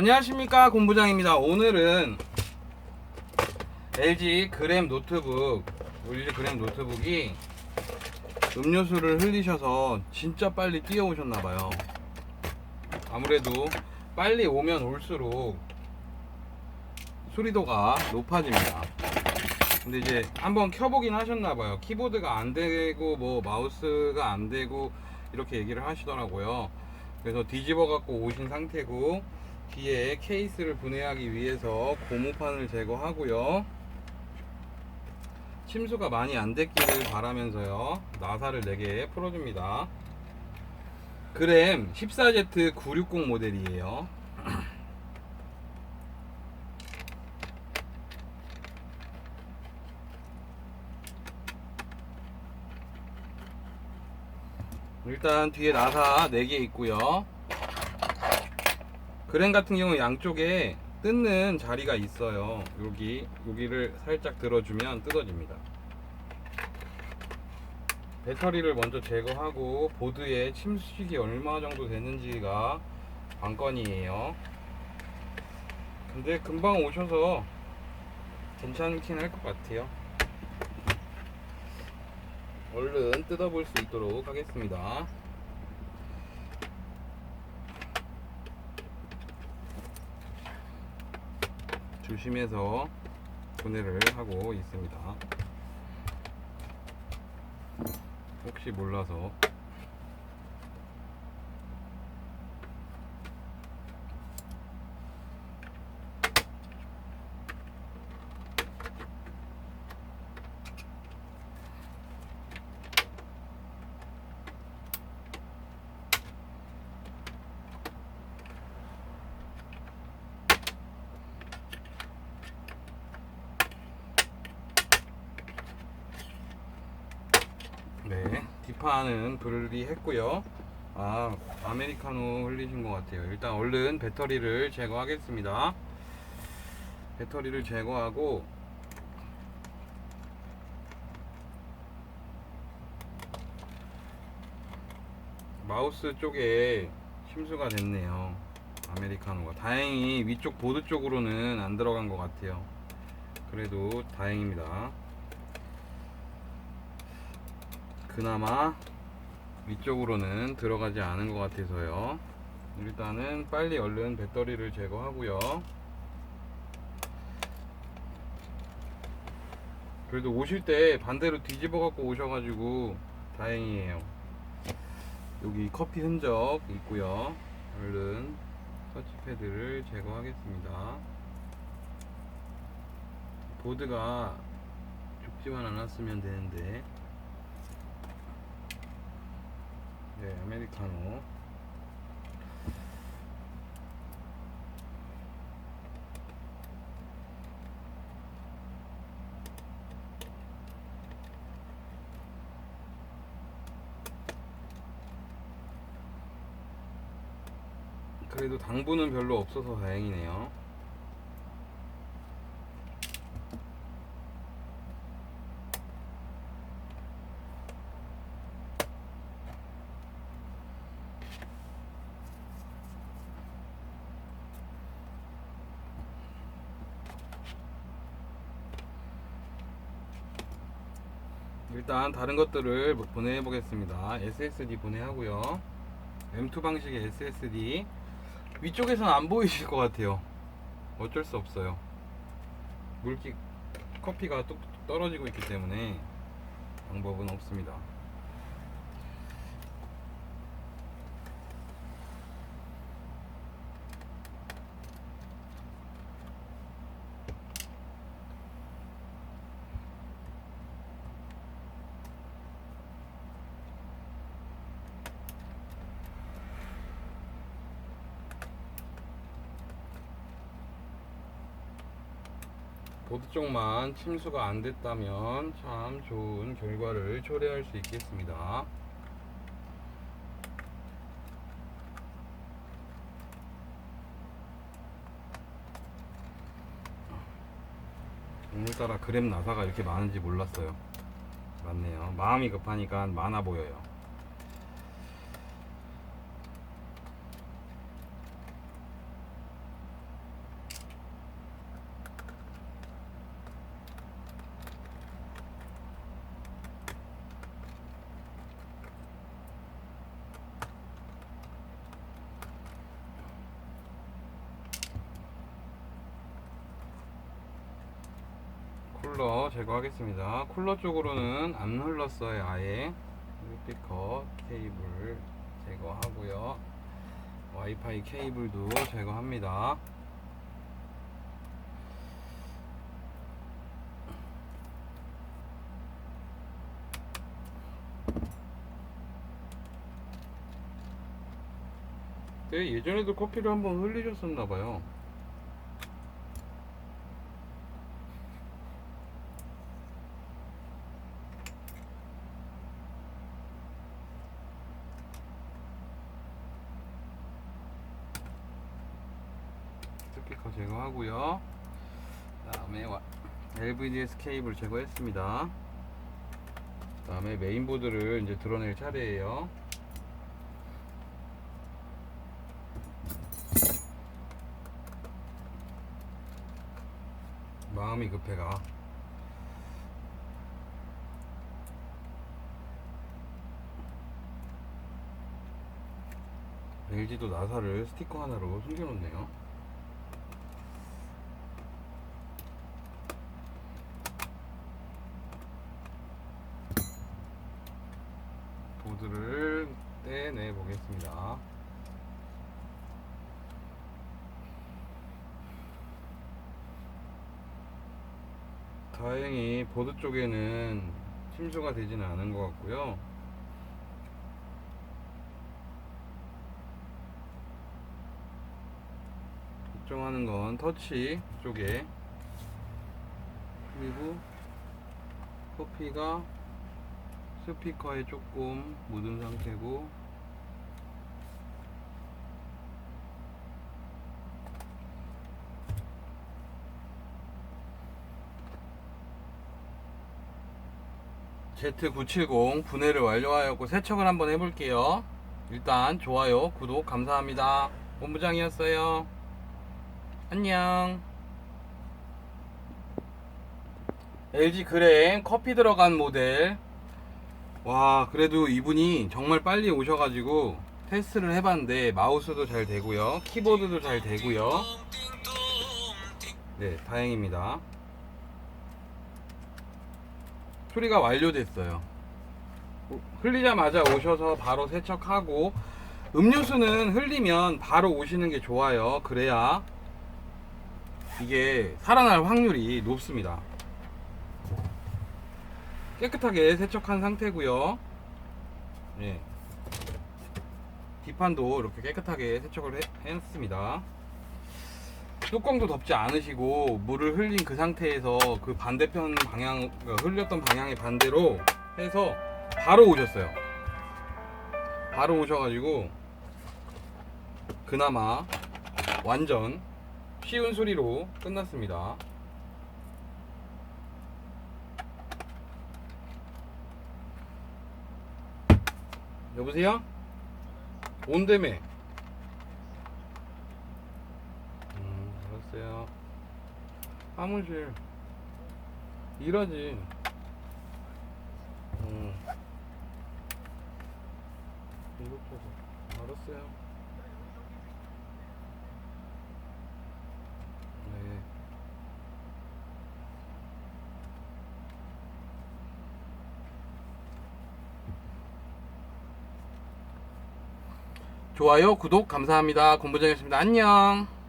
안녕하십니까 본부장입니다. 오늘은 LG 그램 노트북 LG 그램 노트북이 음료수를 흘리셔서 진짜 빨리 뛰어오셨나봐요. 아무래도 빨리 오면 올수록 수리도가 높아집니다. 근데 이제 한번 켜보긴 하셨나봐요. 키보드가 안 되고 뭐 마우스가 안 되고 이렇게 얘기를 하시더라고요. 그래서 뒤집어 갖고 오신 상태고 뒤에 케이스를 분해하기 위해서 고무판을 제거하고요. 침수가 많이 안 됐기를 바라면서요. 나사를 4개 풀어줍니다. 그램 14Z 960 모델이에요. 일단 뒤에 나사 4개 있고요 그램 같은 경우 양쪽에 뜯는 자리가 있어요. 여기 여기를 살짝 들어주면 뜯어집니다. 배터리를 먼저 제거하고 보드에 침수식이 얼마 정도 되는지가 관건이에요. 근데 금방 오셔서 괜찮긴 할 것 같아요. 얼른 뜯어볼 수 있도록 하겠습니다 조심해서 분해를 하고 있습니다. 혹시 몰라서 네 뒷판은 분리했고요. 아 아메리카노 흘리신 것 같아요. 일단 얼른 배터리를 제거하겠습니다. 배터리를 제거하고 마우스 쪽에 침수가 됐네요. 아메리카노가. 다행히 위쪽 보드 쪽으로는 안 들어간 것 같아요. 그래도 다행입니다 그나마 위쪽으로는 들어가지 않은 것 같아서요. 일단은 빨리 얼른 배터리를 제거하고요. 그래도 오실 때 반대로 뒤집어 갖고 오셔가지고 다행이에요. 여기 커피 흔적 있고요. 얼른 터치패드를 제거하겠습니다. 보드가 죽지만 않았으면 되는데 네, 아메리카노. 그래도 당분은 별로 없어서 다행이네요. 일단 다른 것들을 보내해 보겠습니다. SSD 보내하고요. M2 방식의 SSD 위쪽에서는 안 보이실 것 같아요. 어쩔 수 없어요. 물기 커피가 뚝뚝 떨어지고 있기 때문에 방법은 없습니다. 보드 쪽만 침수가 안 됐다면 참 좋은 결과를 초래할 수 있겠습니다. 오늘따라 그램 나사가 이렇게 많은지 몰랐어요. 맞네요. 마음이 급하니까 많아 보여요. 쿨러 제거하겠습니다. 쿨러 쪽으로는 안 흘렀어요, 아예. 스피커 케이블 제거하고요. 와이파이 케이블도 제거합니다. 네, 예전에도 커피를 한번 흘리셨었나 봐요. 스피커 제거하고요. 다음에 와- LVDS 케이블 제거했습니다. 다음에 메인보드를 이제 드러낼 차례예요. 마음이 급해가. LG도 나사를 스티커 하나로 숨겨놓네요. 보드를 떼내 보겠습니다. 다행히 보드 쪽에는 침수가 되지는 않은 것 같고요. 걱정하는 건 터치 쪽에 그리고 커피가 스피커에 조금 묻은 상태고 Z970 분해를 완료하였고 세척을 한번 해볼게요. 일단 좋아요, 구독 감사합니다. 본부장이었어요. 안녕. LG 그램 커피 들어간 모델. 와, 그래도 이분이 정말 빨리 오셔가지고 테스트를 해봤는데 마우스도 잘 되고요. 키보드도 잘 되고요. 네, 다행입니다. 수리가 완료됐어요. 흘리자마자 오셔서 바로 세척하고 음료수는 흘리면 바로 오시는 게 좋아요. 그래야 이게 살아날 확률이 높습니다. 깨끗하게 세척한 상태고요. 예. 뒷판도 이렇게 깨끗하게 세척을 해- 했습니다. 뚜껑도 덮지 않으시고 물을 흘린 그 상태에서 그 반대편 방향 그러니까 흘렸던 방향의 반대로 해서 바로 오셨어요. 바로 오셔가지고 그나마 완전 쉬운 소리로 끝났습니다. 여보세요? 온다며? 음, 알았어요. 사무실 일하지. 음. 이것저것 알았어요. 네. 좋아요, 구독 감사합니다. 공부장이었습니다. 안녕.